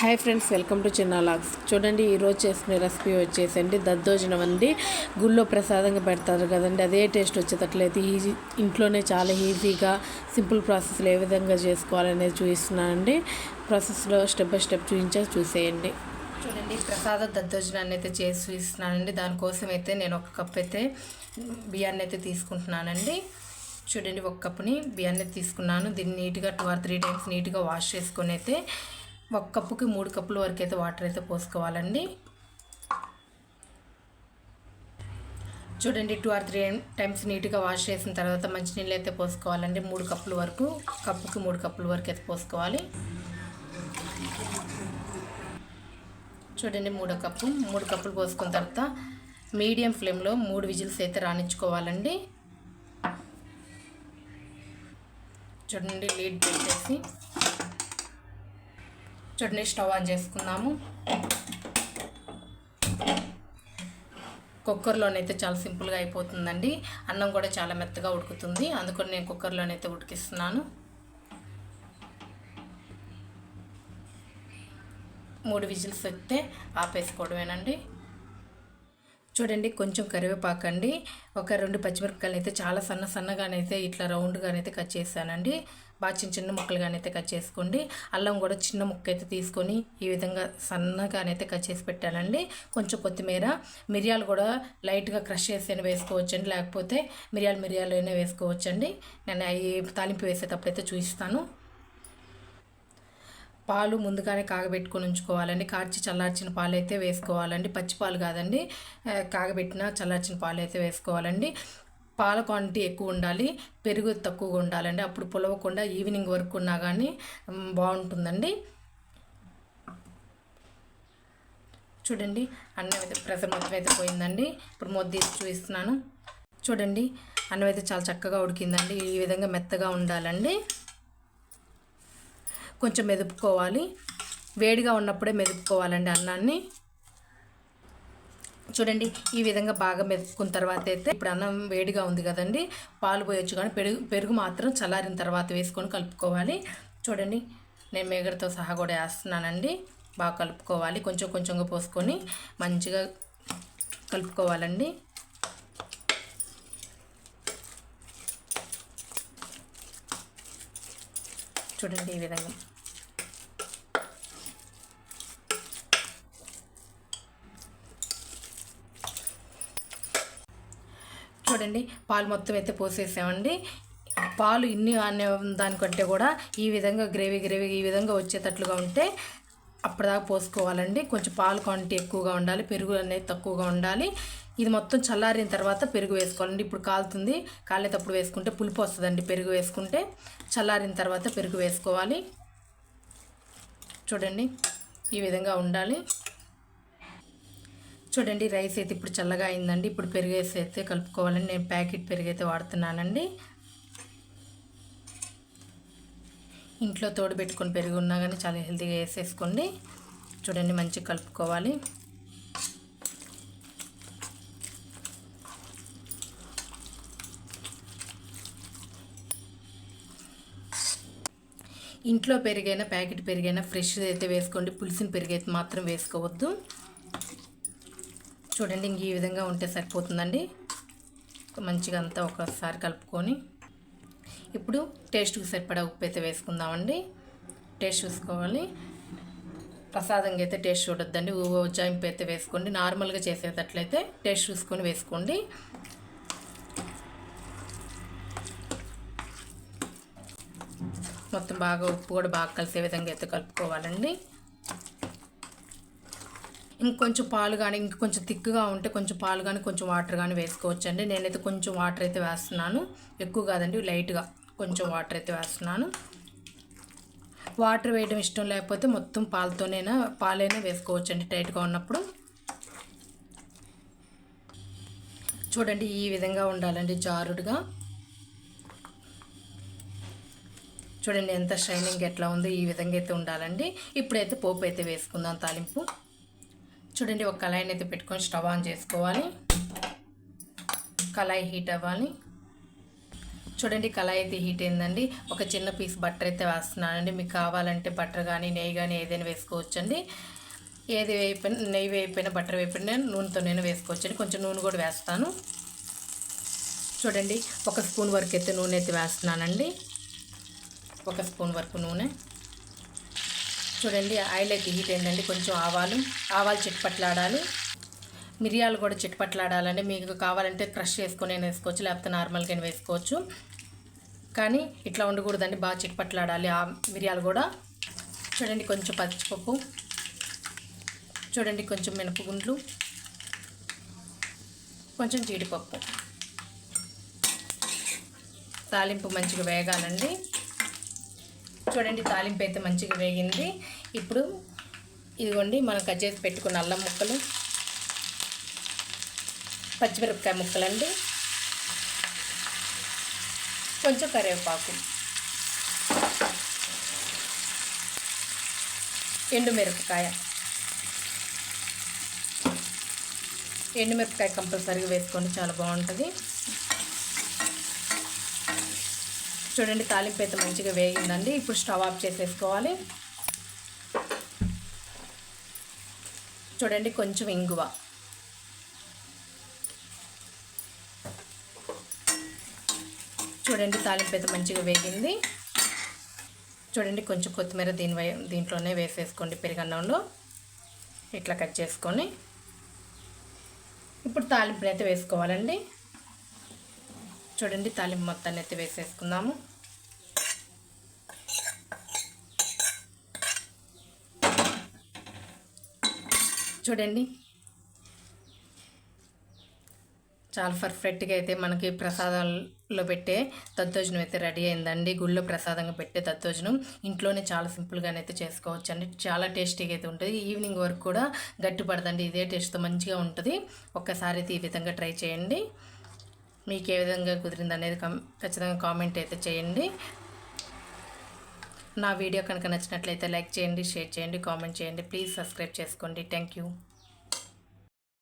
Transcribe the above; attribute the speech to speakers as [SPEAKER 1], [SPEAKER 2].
[SPEAKER 1] Hi friends welcome to Chinna logs. చూడండి ఈరోజు చేసుకునే రెసిపీ వచ్చేసండి దద్దోజనం అండి. గుళ్ళో ప్రసాదంగా పెడతారు కదండి. అదే టేస్ట్ వచ్చేటట్లయితే ఈజీ ఇంట్లోనే చాలా ఈజీగా సింపుల్ ప్రాసెస్లో ఏ విధంగా చేసుకోవాలనేది చూపిస్తున్నానండి ప్రాసెస్లో స్టెప్ బై స్టెప్ చూపించా చూసేయండి. చూడండి ప్రసాద దద్దోజనాన్ని అయితే చేసి చూపిస్తున్నానండి దానికోసం అయితే నేను ఒక కప్ అయితే బియ్యాన్ని అయితే తీసుకుంటున్నానండి చూడండి ఒక కప్పుని బియ్యాన్ని అయితే తీసుకున్నాను. దీన్ని నీట్గా టూ ఆర్ త్రీ టైమ్స్ నీట్గా వాష్ చేసుకొని అయితే ఒక కప్పుకి మూడు కప్పుల వరకు అయితే వాటర్ అయితే పోసుకోవాలండి. చూడండి టూ ఆర్ త్రీ టైమ్స్ నీట్గా వాష్ చేసిన తర్వాత మంచినీళ్ళు అయితే పోసుకోవాలండి. మూడు కప్పుల వరకు కప్పుకి మూడు కప్పుల వరకు అయితే పోసుకోవాలి. చూడండి మూడో కప్పు. మూడు కప్పులు పోసుకున్న తర్వాత మీడియం ఫ్లేమ్లో మూడు విజిల్స్ అయితే రాణించుకోవాలండి చూడండి లీడ్ పెట్టేసి చూడండి స్టవ్ ఆన్ చేసుకుందాము. కుక్కర్లోనైతే చాలా సింపుల్గా అయిపోతుందండి. అన్నం కూడా చాలా మెత్తగా ఉడుకుతుంది. అందుకని నేను కుక్కర్లోనైతే ఉడికిస్తున్నాను. మూడు విజిల్స్ వస్తే ఆపేసుకోవడమేనండి. చూడండి కొంచెం కరివేపాకు అండి ఒక రెండు పచ్చిమిరపకాయలు అయితే చాలా సన్న సన్నగానైతే ఇట్లా రౌండ్గానైతే కట్ చేశానండి. బాగా చిన్న చిన్న ముక్కలుగానైతే కట్ చేసుకోండి. అల్లం కూడా చిన్న ముక్క అయితే తీసుకొని ఈ విధంగా సన్నగానైతే కట్ చేసి పెట్టానండి. కొంచెం కొత్తిమీర మిరియాలు కూడా లైట్గా క్రష్ చేసి వేసుకోవచ్చండి. లేకపోతే మిరియాలు మిరియాలు అయినా వేసుకోవచ్చండి. నేను అవి తాలింపు వేసేటప్పుడు అయితే చూపిస్తాను. పాలు ముందుగానే కాగబెట్టుకొని ఉంచుకోవాలండి. కార్చి చల్లార్చిన పాలు అయితే వేసుకోవాలండి. పచ్చి పాలు కాదండి. కాగబెట్టిన చల్లార్చిన పాలు అయితే వేసుకోవాలండి. పాల క్వాంటిటీ ఎక్కువ ఉండాలి. పెరుగు తక్కువగా ఉండాలండి. అప్పుడు పులవకుండా ఈవినింగ్ వరకు ఉన్నా కానీ బాగుంటుందండి. చూడండి అన్నం అయితే ప్రెషర్ మొత్తం అయితే పోయిందండి. ఇప్పుడు మొద్దు చూపిస్తున్నాను. చూడండి అన్నం అయితే చాలా చక్కగా ఉడికిందండి. ఈ విధంగా మెత్తగా ఉండాలండి. కొంచెం మెదుపుకోవాలి. వేడిగా ఉన్నప్పుడే మెదుపుకోవాలండి అన్నాన్ని. చూడండి ఈ విధంగా బాగా మెదుపుకున్న తర్వాత అయితే ఇప్పుడు అన్నం వేడిగా ఉంది కదండి. పాలు పోయొచ్చు కానీ పెరుగు పెరుగు మాత్రం చల్లారిన తర్వాత వేసుకొని కలుపుకోవాలి. చూడండి నేను మేగడతో సహా కూడా వేస్తున్నానండి. బాగా కలుపుకోవాలి. కొంచెం కొంచెంగా పోసుకొని మంచిగా కలుపుకోవాలండి. చూడండి ఈ విధంగా. చూడండి పాలు మొత్తం అయితే పోసేసామండి. పాలు ఇన్ని అనే దానికంటే కూడా ఈ విధంగా గ్రేవీ గ్రేవీ ఈ విధంగా వచ్చేటట్లుగా ఉంటే అప్పటిదాకా పోసుకోవాలండి. కొంచెం పాలు క్వాంటిటీ ఎక్కువగా ఉండాలి పెరుగు అనేది తక్కువగా ఉండాలి. ఇది మొత్తం చల్లారిన తర్వాత పెరుగు వేసుకోవాలండి. ఇప్పుడు కాలుతుంది కాలేటప్పుడు వేసుకుంటే పులుపు వస్తుందండి పెరుగు వేసుకుంటే. చల్లారిన తర్వాత పెరుగు వేసుకోవాలి. చూడండి ఈ విధంగా ఉండాలి. చూడండి రైస్ అయితే ఇప్పుడు చల్లగా అయిందండి. ఇప్పుడు పెరుగు అయితే కలుపుకోవాలని నేను ప్యాకెట్ పెరుగు అయితే వాడుతున్నానండి. ఇంట్లో తోడు పెట్టుకొని పెరుగు ఉన్నా కానీ చాలా హెల్తీగా వేసేసుకోండి. చూడండి మంచిగా కలుపుకోవాలి. ఇంట్లో పెరిగైనా ప్యాకెట్ పెరిగైనా ఫ్రెష్ అయితే వేసుకోండి. పులిసిన పెరుగు అయితే మాత్రం వేసుకోవద్దు. చూడండి ఇంక ఈ విధంగా ఉంటే సరిపోతుందండి. మంచిగా అంతా ఒకసారి కలుపుకొని. ఇప్పుడు టేస్ట్కి సరిపడా ఉప్పు అయితే వేసుకుందామండి. టేస్ట్ చూసుకోవాలి. ప్రసాదంగా అయితే టేస్ట్ చూడొద్దండి. ఉజ్జాయింపు అయితే వేసుకోండి. నార్మల్గా చేసేటట్లయితే టేస్ట్ చూసుకొని వేసుకోండి. మొత్తం బాగా ఉప్పు కూడా బాగా కలిసే విధంగా అయితే కలుపుకోవాలండి. ఇంకొంచెం పాలు కానీ ఇంకొంచెం థిక్గా ఉంటే కొంచెం పాలు కానీ కొంచెం వాటర్ కానీ వేసుకోవచ్చండి. నేనైతే కొంచెం వాటర్ అయితే వేస్తున్నాను. ఎక్కువ కాదండి లైట్గా కొంచెం వాటర్ అయితే వేస్తున్నాను. వాటర్ వేయడం ఇష్టం లేకపోతే మొత్తం పాలతోనైనా పాలైనా వేసుకోవచ్చండి టైట్గా ఉన్నప్పుడు. చూడండి ఈ విధంగా ఉండాలండి జారుడుగా. చూడండి ఎంత షైనింగ్ ఎట్లా ఉందో ఈ విధంగా అయితే ఉండాలండి. ఇప్పుడైతే పోపు అయితే వేసుకుందాం తాలింపు. చూడండి ఒక కళాయిని అయితే పెట్టుకొని స్టవ్ ఆన్ చేసుకోవాలి. కళాయి హీట్ అవ్వాలి. చూడండి కళాయి అయితే హీట్ అయిందండి. ఒక చిన్న పీస్ బటర్ అయితే వేస్తున్నానండి. మీకు కావాలంటే బటర్ కానీ నెయ్యి కానీ ఏదైనా వేసుకోవచ్చండి. ఏది వేయిపోయినా నెయ్యి వేయిపోయినా బటర్ వేయిపోయినా నూనెతో నేను వేసుకోవచ్చండి. కొంచెం నూనె కూడా వేస్తాను. చూడండి ఒక స్పూన్ వరకు అయితే నూనె అయితే వేస్తున్నానండి. ఒక స్పూన్ వరకు నూనె. చూడండి ఆయిల్ అయితే హీట్ అయిందండి. కొంచెం ఆవాలు ఆవాలు చిట్పట్లాడాలి. మిరియాలు కూడా చిట్పట్లాడాలండి. మీకు కావాలంటే క్రష్ చేసుకొని వేసుకోవచ్చు లేకపోతే నార్మల్గా వేసుకోవచ్చు. కానీ ఇట్లా ఉండకూడదండి బాగా చిట్పట్లాడాలి. ఆ మిరియాలు కూడా. చూడండి కొంచెం పచ్చిపప్పు చూడండి కొంచెం మినపగుండ్లు. కొంచెం జీడిపప్పు. తాలింపు మంచిగా వేగాలండి. చూడండి తాలింపు అయితే మంచిగా వేగింది. ఇప్పుడు ఇదిగోండి మనం కట్ చేసి పెట్టుకున్న అల్లం ముక్కలు పచ్చిమిరపకాయ ముక్కలండి కొంచెం కరివేపాకు ఎండుమిరపకాయ ఎండుమిరపకాయ కంపల్సరీగా వేసుకోండి చాలా బాగుంటుంది. చూడండి తాలింపు అయితే మంచిగా వేగిందండి. ఇప్పుడు స్టవ్ ఆఫ్ చేసేసుకోవాలి. చూడండి కొంచెం ఇంగువ. చూడండి తాలింపు అయితే మంచిగా వేగింది. చూడండి కొంచెం కొత్తిమీర దీని దీంట్లోనే వేసేసుకోండి పెరుగన్నంలో. ఇట్లా కట్ చేసుకొని. ఇప్పుడు తాలింపుని అయితే వేసుకోవాలండి. చూడండి తాలింపు మొత్తాన్ని అయితే వేసేసుకుందాము. చూడండి చాలా పర్ఫెక్ట్గా అయితే మనకి ప్రసాదాల్లో పెట్టే దద్దోజనం అయితే రెడీ అయిందండి. గుళ్ళో ప్రసాదంగా పెట్టే దద్దోజనం. ఇంట్లోనే చాలా సింపుల్గానే అయితే చేసుకోవచ్చు అండి చాలా టేస్టీగా అయితే ఉంటుంది. ఈవినింగ్ వరకు కూడా గట్టి పడదండి ఇదే టేస్ట్తో మంచిగా ఉంటుంది. ఒక్కసారి అయితే ఈ విధంగా ట్రై చేయండి. మీకు ఏ విధంగా కుదిరింది అనేది ఖచ్చితంగా కామెంట్ అయితే చేయండి. నా వీడియో కనుక నచ్చినట్లయితే లైక్ చేయండి షేర్ చేయండి కామెంట్ చేయండి. ప్లీజ్ సబ్స్క్రైబ్ చేసుకోండి. Thank you.